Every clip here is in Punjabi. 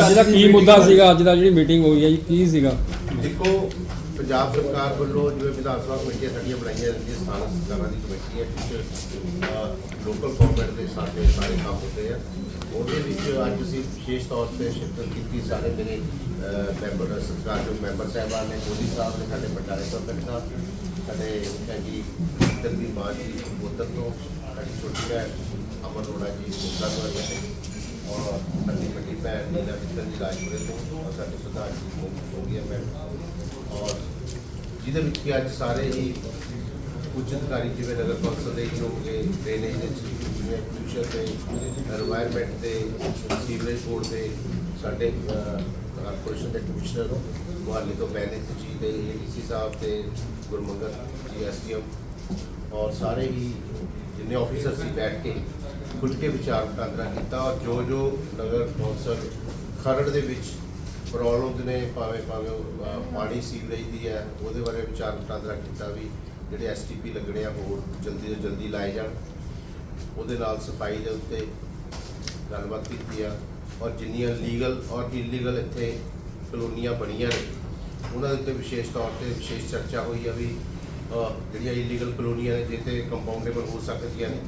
ਅੱਜ ਦਾ ਕੀ ਮੁੱਦਾ ਸੀਗਾ? ਅੱਜ ਦਾ ਜਿਹੜੀ ਮੀਟਿੰਗ ਹੋਈ ਹੈ ਜੀ, ਕੀ ਸੀਗਾ? ਦੇਖੋ, ਪੰਜਾਬ ਸਰਕਾਰ ਵੱਲੋਂ ਜਿਵੇਂ ਵਿਧਾਨ ਸਭਾ ਕਮੇਟੀਆਂ ਸਾਡੀਆਂ ਬਣਾਈਆਂ ਜਾਂਦੀਆਂ ਸਥਾਨਕ ਸਰਕਾਰਾਂ ਦੀ ਕਮੇਟੀ ਹੈ ਜਿਸ ਲੋਕਲ ਗਵਰਨਮੈਂਟ ਦੇ ਸਾਡੇ ਸਾਰੇ ਕੰਮ ਹੁੰਦੇ ਆ। ਉਹਦੇ ਵਿੱਚ ਅੱਜ ਅਸੀਂ ਵਿਸ਼ੇਸ਼ ਤੌਰ ਤੇ ਸ਼ਿਰਕਤ ਕੀਤੀ ਸਾਰੇ ਮੇਰੇ ਮੈਂਬਰ, ਸਰਕਾਰ ਦੇ ਮੈਂਬਰ ਸਾਹਿਬਾਨ ਨੇ, ਮੋਦੀ ਸਾਹਿਬ ਨੇ ਸਾਡੇ ਪਟਾਰੇ ਤੋਂ ਸਾਹਿਬ ਸਾਡੇ ਜੀ ਦਲਵੀ ਮਾਂ ਜੀ ਉਤਰ ਤੋਂ ਸਾਡੀ ਛੋਟੀ ਭੈਣ ਅਮਨ ਰੋੜਾ ਜੀ ਮੁੰਡਾ ਤੋਂ ਆਏ ਨੇ। ਔਰ ਸਾਡੀ ਵੱਡੀ ਭੈਣ ਨੀਲਾ ਮਿੱਤਲ ਜੀ ਰਾਜਪੁਰੇ ਤੋਂ, ਔਰ ਸਾਡੇ ਸਰਦਾਰ ਜੀ ਹੋ ਗਿਆ ਮੈਡਮ ਔਰ ਜਿਹਦੇ ਵਿੱਚ ਕਿ ਅੱਜ ਸਾਰੇ ਹੀ ਉੱਚ ਅਧਿਕਾਰੀ ਜਿਵੇਂ ਨਗਰ ਕੌਂਸਲ ਦੇ ਹੀ ਹੋਣਗੇ ਡਰੇਨੇਜ ਦੇ ਜਿਵੇਂ ਫਿਊਚਰ ਦੇ এনवायरमेंट ਦੇ ਸੀਵਰੇਜ ਬੋਰਡ ਦੇ ਸਾਡੇ ਕਾਰਪੋਰੇਸ਼ਨ ਦੇ ਕਮਿਸ਼ਨਰ ਹੋ। ਮੁਹਾਲੀ ਤੋਂ ਬੈਨਿਕ ਜੀ ਦੇ ਏਡੀਸੀ ਸਾਹਿਬ ਤੇ ਗੁਰਮੰਗਲ ਜੀ ਐਸਡੀਐਮ ਔਰ ਸਾਰੇ ਹੀ ਜਿੰਨੇ ਆਫੀਸਰ ਸੀ ਬੈਠ ਕੇ ਖੁੱਲ੍ਹ ਕੇ ਵਿਚਾਰ ਵਟਾਂਦਰਾ ਕੀਤਾ ਔਰ ਜੋ ਜੋ ਨਗਰ ਕੌਂਸਲ ਖਰੜ ਦੇ ਵਿੱਚ ਪ੍ਰੋਬਲਮਸ ਨੇ ਭਾਵੇਂ ਭਾਵੇਂ ਉਹ, ਪਾਣੀ ਸੀਵਰੇਜ ਦੀ ਹੈ ਉਹਦੇ ਬਾਰੇ ਵਿਚਾਰ ਵਟਾਂਦਰਾ ਕੀਤਾ ਵੀ ਜਿਹੜੇ ਐਸਟੀਪੀ ਲੱਗਣੇ ਆ ਹੋਰ ਜਲਦੀ ਤੋਂ ਜਲਦੀ ਲਾਏ ਜਾਣ। ਉਹਦੇ ਨਾਲ ਸਫ਼ਾਈ ਦੇ ਉੱਤੇ ਗੱਲਬਾਤ ਕੀਤੀ ਆ ਔਰ ਜਿੰਨੀਆਂ ਲੀਗਲ ਔਰ ਇਲੀਗਲ ਇੱਥੇ ਕਲੋਨੀਆਂ ਬਣੀਆਂ ਨੇ ਉਹਨਾਂ ਦੇ ਉੱਤੇ ਵਿਸ਼ੇਸ਼ ਤੌਰ ਤੇ ਵਿਸ਼ੇਸ਼ ਚਰਚਾ ਹੋਈ ਆ ਵੀ ਜਿਹੜੀਆਂ ਇਲੀਗਲ ਕਲੋਨੀਆਂ ਨੇ, ਜਿੱਥੇ ਕੰਪਾਊਂਡੇਬਲ ਹੋ ਸਕਦੀਆਂ ਨੇ,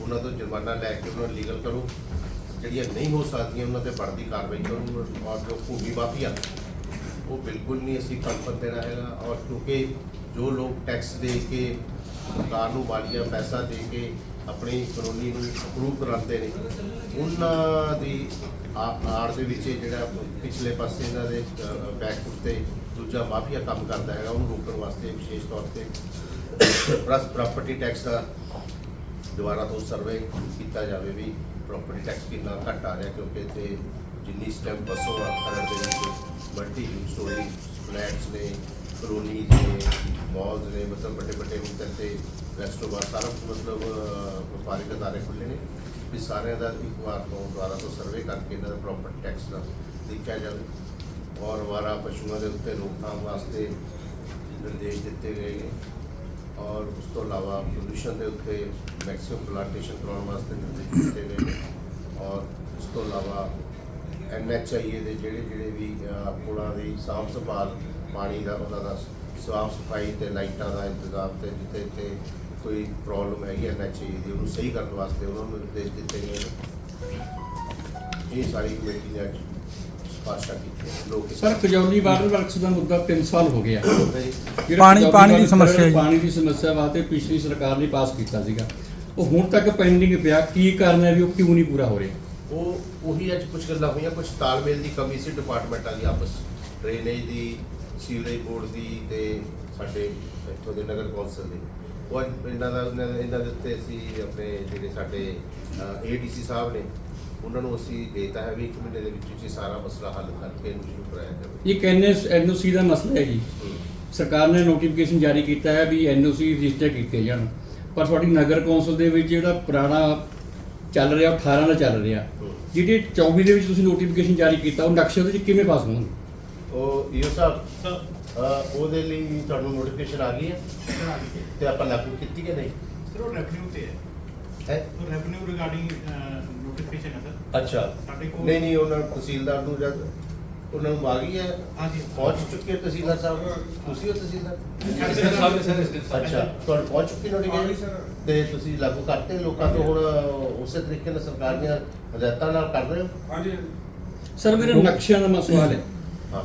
ਉਹਨਾਂ ਤੋਂ ਜੁਰਮਾਨਾ ਲੈ ਕੇ ਉਹਨਾਂ ਨੂੰ ਲੀਗਲ ਕਰੋ। ਜਿਹੜੀਆਂ ਨਹੀਂ ਹੋ ਸਕਦੀਆਂ, ਉਹਨਾਂ ਤੇ ਬਣਦੀ ਕਾਰਵਾਈ ਕਰੋ ਔਰ ਜੋ ਭੂਮੀ ਮਾਫੀਆ, ਉਹ ਬਿਲਕੁਲ ਨਹੀਂ ਅਸੀਂ ਕੰਪਨ ਦੇਣਾ ਹੈਗਾ। ਔਰ ਕਿਉਂਕਿ ਜੋ ਲੋਕ ਟੈਕਸ ਦੇ ਕੇ, ਸਰਕਾਰ ਨੂੰ ਵਾਲੀਆਂ ਪੈਸਾ ਦੇ ਕੇ ਆਪਣੀ ਕਲੋਨੀ ਨੂੰ ਅਪਰੂਵ ਕਰਾਉਂਦੇ ਨੇ। ਉਹਨਾਂ ਦੀ ਆ- ਆੜ ਦੇ ਵਿੱਚ ਜਿਹੜਾ ਪਿਛਲੇ ਪਾਸੇ ਇਹਨਾਂ ਦੇ ਬੈਕ ਉੱਤੇ ਦੂਜਾ ਮਾਫੀਆ ਕੰਮ ਕਰਦਾ ਹੈਗਾ, ਉਹਨੂੰ ਰੋਕਣ ਵਾਸਤੇ ਵਿਸ਼ੇਸ਼ ਤੌਰ ਤੇ ਪ੍ਰਸ ਪ੍ਰਾਪਰਟੀ ਟੈਕਸ ਦਾ ਦੁਬਾਰਾ ਤੋਂ ਸਰਵੇ ਕੀਤਾ ਜਾਵੇ ਵੀ ਪ੍ਰਾਪਰਟੀ ਟੈਕਸ ਕਿੰਨਾ ਘੱਟ ਆ ਰਿਹਾ, ਕਿਉਂਕਿ ਇੱਥੇ ਜਿੰਨੀ ਸਟੈਂਪ ਬਸੋ ਆ ਖਰੜ ਦੇ ਵਿੱਚ ਮਲਟੀ ਸਟੋਰੀ ਫਲੈਟਸ ਨੇ ਕਲੋਨੀ ਨੇ ਮਾਲਸ ਨੇ, ਮਤਲਬ ਵੱਡੇ ਵੱਡੇ ਮੁੱਦੇ ਤੇ ਰੈਸਟੋਰੈਂਟ ਸਾਰਾ ਕੁਛ ਮਤਲਬ ਵਪਾਰਿਕ ਅਦਾਰੇ ਖੁੱਲ੍ਹੇ ਨੇ। ਵੀ ਸਾਰਿਆਂ ਦਾ ਇੱਕ ਵਾਰ ਤੋਂ ਦੁਬਾਰਾ ਤੋਂ ਸਰਵੇ ਕਰਕੇ ਇਹਨਾਂ ਦਾ ਪ੍ਰੋਪਰ ਟੈਕਸ ਦਾ ਦੇਖਿਆ ਜਾਵੇ। ਔਰ ਵਾਰਾ ਪਸ਼ੂਆਂ ਦੇ ਉੱਤੇ ਰੋਕਥਾਮ ਵਾਸਤੇ ਨਿਰਦੇਸ਼ ਦਿੱਤੇ ਗਏ ਨੇ। ਔਰ ਉਸ ਤੋਂ ਇਲਾਵਾ ਪ੍ਰਦੂਸ਼ਣ ਦੇ ਉੱਤੇ ਮੈਕਸਿਮਮ ਪਲਾਂਟੇਸ਼ਨ ਕਰਾਉਣ ਵਾਸਤੇ ਨਿਰਦੇਸ਼ ਦਿੱਤੇ ਗਏ ਨੇ। ਔਰ ਉਸ ਤੋਂ ਇਲਾਵਾ ਐਨਐਚਆਈਏ ਦੇ ਜਿਹੜੇ ਜਿਹੜੇ ਵੀ ਅਹ, ਪੁਲਾਂ ਦੀ ਸਾਫ਼ ਸੰਭਾਲ ਪਾਣੀ ਦਾ ਉਹਨਾਂ ਦਾ ਸਾਫ਼ ਸਫ਼ਾਈ ਤੇ ਲਾਈਟਾਂ ਦਾ ਇੰਤਜ਼ਾਮ ਤੇ ਜਿੱਥੇ ਜਿੱਥੇ ਕੋਈ ਪ੍ਰੋਬਲਮ ਹੈਗੀ ਐਨਐਚਆਈਏ ਦੀ ਉਹਨੂੰ ਸਹੀ ਕਰਨ ਵਾਸਤੇ ਉਹਨਾਂ ਨੂੰ ਨਿਰਦੇਸ਼ ਦਿੱਤੇ ਗਏ ਨੇ। ਇਹ ਸਾਰੀ ਕਮੇਟੀ ਨੇ ਅੱਜ ਸਿਫਾਰਸ਼ਾਂ ਕੀਤੀਆਂ। ਲੋਕ ਸਰ ਕਜੌਲੀ ਵਾਟਰ ਵਰਕਸ ਦਾ ਮੁੱਦਾ 3 ਸਾਲ ਹੋ ਗਿਆ ਪਾਣੀ- ਪਾਣੀ ਦੀ ਸਮੱਸਿਆ ਜੀ। ਪਾਣੀ ਦੀ ਸਮੱਸਿਆ ਵਾਸਤੇ ਪਿਛਲੀ ਸਰਕਾਰ ਨੇ ਪਾਸ ਕੀਤਾ ਸੀਗਾ। ਉਹ ਹੁਣ ਤੱਕ ਪੈਂਡਿੰਗ ਪਿਆ ਕੀ ਕਾਰਨ ਹੈ ਵੀ ਉਹ ਕਿਉਂ ਨਹੀਂ ਪੂਰਾ ਹੋ ਰਿਹਾ? ਉਹ ਉਹੀ ਅੱਜ ਕੁਝ ਗੱਲਾਂ ਹੋਈਆਂ ਕੁਝ ਤਾਲਮੇਲ ਦੀ ਕਮੀ ਸੀ ਡਿਪਾਰਟਮੈਂਟਾਂ ਦੀ ਆਪਸ। ਡਰੇਨੇਜ ਦੀ ਸੀਵਰੇਜ ਬੋਰਡ ਦੀ ਤੇ ਸਾਡੇ ਇੱਥੋਂ ਦੇ ਨਗਰ ਕੌਂਸਲ ਦੀ। ਉਹ ਅੱਜ ਇਹਨਾਂ ਦਾ ਇਹਨਾਂ ਦੇ- ਇਹਨਾਂ ਦੇ ਉੱਤੇ ਅਸੀਂ ਆਪਣੇ ਜਿਹੜੇ ਸਾਡੇ ਏਡੀਸੀ ਸਾਹਿਬ ਨੇ ਉਹਨਾਂ ਨੂੰ ਅਸੀਂ ਦੇਤਾ ਹੈ ਵੀ ਇੱਕ ਮਹੀਨੇ ਦੇ ਵਿੱਚ ਵਿੱਚ ਹੀ ਸਾਰਾ ਮਸਲਾ ਹੱਲ ਕਰਕੇ ਇਹਨੂੰ ਸ਼ੁਰੂ ਕਰਾਇਆ ਜਾਵੇ। ਇਹ ਐਨਐਸ ਐਨਓਸੀ ਦਾ ਮਸਲਾ ਹੈ ਜੀ। ਸਰਕਾਰ ਨੇ ਨੋਟੀਫਿਕੇਸ਼ਨ ਜਾਰੀ ਕੀਤਾ ਹੈ ਵੀ ਐਨਓਸੀ ਰਜਿਸਟਰ ਕੀਤੇ ਜਾਣ। ਪਰ ਤੁਹਾਡੀ ਨਗਰ ਕੌਂਸਲ ਦੇ ਵਿੱਚ ਜਿਹੜਾ ਪੁਰਾਣਾ ਚੱਲ ਰਿਹਾ ਉਹ 18 ਦਾ ਚੱਲ ਰਿਹਾ ਜਿਹੜੇ 24 ਦੇ ਵਿੱਚ ਤੁਸੀਂ ਨੋਟੀਫਿਕੇਸ਼ਨ ਜਾਰੀ ਕੀਤਾ ਉਹ ਨਕਸ਼ੇ ਉਹਦੇ ਵਿੱਚ ਕਿਵੇਂ ਪਾਸ ਹੋਣਗੇ? ਉਹ ਈਓ ਸਾਹਿਬ ਉਹਦੇ ਲਈ ਤੁਹਾਨੂੰ ਨੋਟੀਫਿਕੇਸ਼ਨ ਆ ਗਈ ਹੈ? ਤੇ ਆਪਾਂ ਲਾਗੂ ਕੀਤੀ ਕਿ ਨਹੀਂ? ਸਰ ਉਹ ਰੈਵਨਿਊ ਤੇ ਹੈ। ਹੈ? ਉਹ ਰੈਵਨਿਊ ਰਿਗਾਰਡਿੰਗ ਨੋਟੀਫਿਕੇਸ਼ਨ ਹੈ ਸਰ ਅੱਛਾ। ਸਾਡੇ ਕੋਲ ਨਹੀਂ ਨਹੀਂ ਉਹਨਾਂ ਨੂੰ ਤਹਿਸੀਲਦਾਰ ਨੂੰ ਜਦ ਉਹਨਾਂ ਨੂੰ ਆ ਗਈ ਹੈ? ਹਾਂਜੀ ਪਹੁੰਚ ਚੁੱਕੇ ਤਹਿਸੀਲਦਾਰ ਸਾਹਿਬ ਤੁਸੀਂ ਹੋ ਤਹਿਸੀਲਦਾਰ? ਐਡੀਸ਼ਨਲ ਸਾਹਿਬ ਨੇ ਸਰ ਇਸ ਦਿਨ ਅੱਛਾ ਤੁਹਾਨੂੰ ਪਹੁੰਚ ਚੁੱਕੀ ਨੋਟੀਫਿਕੇਸ਼ਨ। ਤੇ ਤੁਸੀਂ ਲਾਗੂ ਕਰਤੇ ਲੋਕਾਂ ਤੋਂ ਹੁਣ ਉਸੇ ਤਰੀਕੇ ਨਾਲ ਸਰਕਾਰ ਦੀਆਂ ਹਦਾਇਤਾਂ ਨਾਲ ਕਰ ਰਹੇ ਹੋ? ਹਾਂਜੀ। ਸਰ ਮੇਰਾ ਨਕਸ਼ਿਆਂ ਦਾ ਮ- ਸਵਾਲ ਹੈ। ਹਾਂ।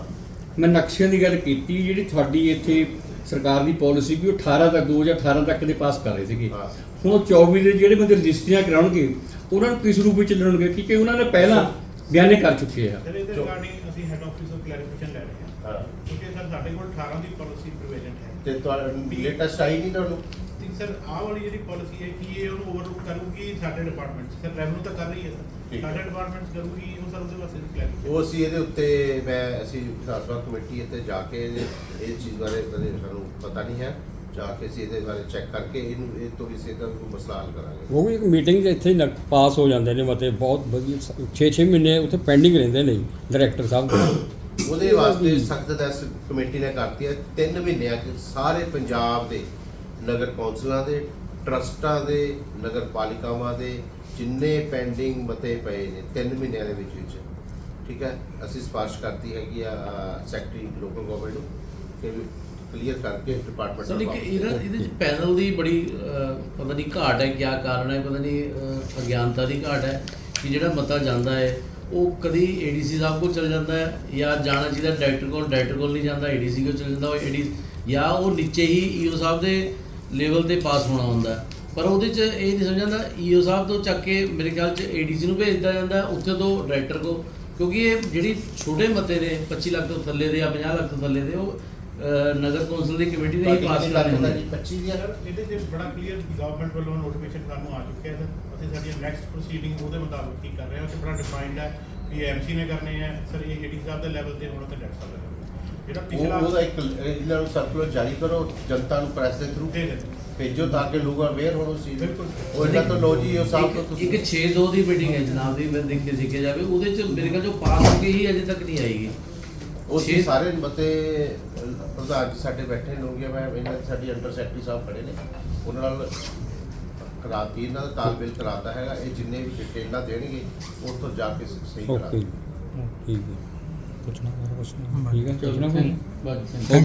ਮੈਂ ਨਕਸ਼ਿਆਂ ਦੀ ਗੱਲ ਕੀਤੀ ਜਿਹੜੀ ਤੁਹਾਡੀ ਇੱਥੇ ਸਰਕਾਰ ਦੀ ਪਾਲਿਸੀ ਵੀ ਉਹ 18 ਤੱਕ 2018 ਤੱਕ ਦੇ ਪਾਸ ਕਰ ਰਹੇ ਸੀਗੇ। ਹੁਣ ਉਹ 24 ਦੇ ਜਿਹੜੇ ਬੰਦੇ ਰਜਿਸਟਰੀਆਂ ਕਰਾਉਣਗੇ ਉਹਨਾਂ ਨੂੰ ਕਿਸ ਰੂਪ ਵਿੱਚ ਚੱਲਣਗੇ ਕਿਉਂਕਿ ਉਹਨਾਂ ਨੇ ਪਹਿਲਾਂ ਬਿਆਨੇ ਕਰ ਚੁੱਕੇ ਆ। ਸਰ ਇਹਦੇ ਰਿਗਾਰਡਿੰਗ ਅਸੀਂ ਹੈਡ ਆਫਿਸ ਤੋਂ ਕਲੈਰੀਫਿਕੇਸ਼ਨ ਲੈ ਰਹੇ ਹਾਂ। ਹਾਂ। ਕਿਉਂਕਿ ਸਰ ਸਾਡੇ ਕੋਲ 18 ਦੀ ਪਾਲਿਸੀ ਪ੍ਰੋਵੀਜ਼ਨ ਹੈ। ਤੇ ਤੁਹਾਨੂੰ ਲੇਟੈਸਟ ਆਈ ਨਹੀਂ ਤੁਹਾਨੂੰ? ਸਰ ਆਹ ਵਾਲੀ ਜਿਹੜੀ ਪਾਲਿਸੀ ਹੈ ਕੀ ਇਹ ਉਹਨੂੰ ਓਵਰਲੁੱਕ ਕਰੂਗੀ ਸਾਡੇ ਡਿਪਾਰਟਮੈਂਟ ਸਰ ਰੈਵਨਿਊ ਤਾਂ ਕਰ ਰਹੀ ਹੈ ਠੀਕ ਸਰ ਹੈ। ਸਾਡੇ ਡਿਪਾਰਟਮੈਂਟ ਕਰੂਗੀ ਉਹ ਸਰ ਉਹਦੇ ਵਾਸਤੇ ਕਲੈਰਿਟੀ ਉਹ ਅਸੀਂ ਇਹਦੇ ਉੱਤੇ ਮੈਂ ਅਸੀਂ ਵਿਧਾਨ ਸਭਾ ਕਮੇਟੀ ਇੱਥੇ ਜਾ ਕੇ ਇਹ ਚੀਜ਼ ਬਾਰੇ ਕਦੇ ਸਾਨੂੰ ਪਤਾ ਨਹੀਂ ਹੈ। ਜਾ ਕੇ ਅਸੀਂ ਇਹਦੇ ਬਾਰੇ ਚੈੱਕ ਕਰਕੇ ਇਹਨੂੰ ਇਹ ਤੋਂ ਵੀ ਇਹਦਾ ਕੋਈ ਮਸਲਾ ਹੱਲ ਕਰਾਂਗੇ। ਉਹ ਵੀ ਇੱਕ ਮੀਟਿੰਗ 'ਚ ਇੱਥੇ ਹੀ ਲੱਗ- ਪਾਸ ਹੋ ਜਾਂਦੇ ਨੇ ਮਤੇ ਬਹੁਤ ਵਧੀਆ 6-6 ਮਹੀਨੇ ਉੱਥੇ ਪੈਂਡਿੰਗ ਰਹਿੰਦੇ ਨੇ ਡਾਇਰੈਕਟਰ ਸਾਹਿਬ। ਦੇ ਉਹਦੇ ਵਾਸਤੇ ਸਖਤ ਦਸ ਕਮੇਟੀ ਨੇ ਕਰਤੀ ਹੈ। 3 ਮਹੀਨਿਆਂ 'ਚ ਸਾਰੇ ਪੰਜਾਬ ਦੇ ਨਗਰ ਕੌਂਸਲਾਂ ਦੇ ਟਰਸਟਾਂ ਦੇ ਨਗਰ ਪਾਲਿਕਾਵਾਂ ਦੇ ਜਿੰਨੇ ਪੈਂਡਿੰਗ ਮਤੇ ਪਏ ਨੇ 3 ਮਹੀਨਿਆਂ ਦੇ ਵਿੱਚ ਵਿੱਚ। ਠੀਕ ਹੈ? ਅਸੀਂ ਸਿਫਾਰਿਸ਼ ਕਰਤੀ ਹੈਗੀ ਆ ਸੈਕਟਰੀ ਲੋਕਲ ਗਵਰਨਮੈਂਟ ਨੂੰ ਕਿ ਕਲੀਅਰ ਕਰਕੇ ਡਿਪਾਰਟਮੈਂਟ ਸਰ ਇੱਕ ਇਹਦਾ ਇਹਦੇ ਚ ਪੈਨਲ ਦੀ ਬੜੀ ਪਤਾ ਨਹੀਂ ਘਾਟ ਹੈ ਕਿਆ ਕਾਰਨ ਹੈ ਪਤਾ ਨਹੀਂ ਅਗਿਆਨਤਾ ਦੀ ਘਾਟ ਹੈ ਕਿ ਜਿਹੜਾ ਮਤਾ ਜਾਂਦਾ ਹੈ ਉਹ ਕਦੀ ਏਡੀਸੀ ਸਾਹਿਬ ਕੋਲ ਚਲ ਜਾਂਦਾ ਹੈ ਜਾਂ ਜਾਣਾ ਚਾਹੀਦਾ ਡਾਇਰੈਕਟਰ ਕੋਲ ਡਾਇਰੈਕਟਰ ਕੋਲ ਨਹੀਂ ਜਾਂਦਾ ਏਡੀਸੀ ਕੋਲ ਚਲ ਜਾਂਦਾ ਉਹ ਏਡੀ ਜਾਂ ਉਹ ਨੀਚੇ ਹੀ ਈਓ ਸਾਹਿਬ ਦੇ ਲੈਵਲ ਤੇ ਪਾਸ ਹੋਣਾ ਹੁੰਦਾ ਹੈ। ਪਰ ਉਹਦੇ ਚ ਇਹ ਨਹੀਂ ਸਮਝ ਜਾਂਦਾ ਈਓ ਸਾਹਿਬ ਤੋਂ ਚੱਕ ਕੇ ਮੇਰੇ ਖਿਆਲ ਚ ਏਡੀਸੀ ਨੂੰ ਭੇਜ ਦਿੱਤਾ ਜਾਂਦਾ ਉੱਥੇ ਤੋਂ ਡਾਇਰੈਕਟਰ ਕੋ ਕਿਉਂਕਿ ਇਹ ਜਿਹੜੀ ਛੋਟੇ ਮਤੇ ਨੇ 25 ਲੱਖ ਤੋਂ ਥੱਲੇ ਦੇ ਜਾਂ 50 ਲੱਖ ਤੋਂ ਥੱਲੇ ਦੇ ਉਹ ਨਗਰ ਕੌਂਸਲ ਦੀ ਕਮੇਟੀ ਨੇ ਹੀ ਪਾਸ ਕਰਾਣੇ ਹੁੰਦੇ ਨੇ 25 ਦੀਆਂ ਸਰ ਇਹਦੇ 'ਚ ਬੜਾ ਕਲੀਅਰ ਗਵਰਨਮੈਂਟ ਵੱਲੋਂ ਨੋਟੀਫਿਕੇਸ਼ਨ ਸਾਨੂੰ ਆ ਚੁੱਕਿਆ ਹੈ ਸਰ ਅਸੀਂ ਸਾਡੀ ਨੈਕਸਟ ਪ੍ਰੋਸੀਡਿੰਗ ਉਹਦੇ ਮੁਤਾਬਕ ਕੀ ਕਰ ਰਹੇ ਹਾਂ ਉਹ ਬੜਾ ਡਿਫਾਈਨਡ ਹੈ ਵੀ ਐਮਸੀ ਨੇ ਕਰਨੇ ਹੈ ਸਰ ਇਹ ਏਡੀ ਸਾਹਿਬ ਦੇ ਲੈਵਲ ਤੇ ਹੋਣਾ ਤੇ ਡਾਇਰੈਕਟਰ ਸਾਹਿਬ ਤੇ। ਜਿਹੜਾ ਪਿਛਲਾ ਉਹ- ਉਹਦਾ ਇੱਕ ਇਹਨਾਂ ਨੂੰ ਸਰਕੂਲਰ ਜਾਰੀ ਕਰੋ ਜਨਤਾ ਨੂੰ ਪ੍ਰੈਸ ਦੇ ਥਰੂ ਦੇ ਦੇ। ਭੇਜੋ ਤਾਂ ਕਿ ਲੋਕ ਅਵੇਅਰ ਹੋਣ ਉਸ ਚੀਜ਼ ਬਿਲਕੁਲ। ਉਹ ਇਹਨਾਂ ਤੋਂ ਲੋ ਜੀ ਉਹ ਸਾਹਿਬ ਤੋਂ ਇੱਕ- ਤੁਸੀਂ ਇੱਕ 6-2 ਦੀ ਮੀਟਿੰਗ ਹੈ ਜਨਾਬ ਦੀ ਮੈਂ ਦੇਖ ਕੇ ਦੇਖਿਆ ਜਾਵੇ। ਉਹਦੇ ਚ ਮੇਰੇ ਖਿਆਲ ਜੋ ਪਾਸ ਹੋ ਗਈ ਹੀ ਅਜੇ ਤੱਕ ਨਹੀਂ ਆਏਗੀ ਉਹ ਸੀ ਛੇ- ਸਾਰੇ ਮਤੇ ਪ੍ਰਧਾਨ ਜੀ ਸਾਡੇ ਬੈਠੇ ਆ ਮੈਂ ਇਹਨਾਂ ਦੀ ਸਾਡੀ ਅੰਡਰ ਸੈਕਟਰੀ ਸਾਹਿਬ ਖੜੇ ਨੇ। ਉਹਨਾਂ ਨਾਲ ਕਰਾਤੀ ਇਹਨਾਂ ਦਾ ਤਾਲਮੇਲ ਕਰਾਤਾ ਹੈਗਾ। ਇਹ ਜਿੰਨੇ ਵੀ ਡਿਟੇਲਾਂ ਦੇਣਗੇ ਉਹ ਤੋਂ ਜਾ ਕੇ ਸਹੀ ਕਰਾ ਓਕੇ ਠੀਕ ਹੈ। ਪੁੱਛਣਾ ਹੋਰ ਕੁਛ ਨਹੀਂ ਠੀਕ ਹੈ ਚਲੋ ਬਾਜੀ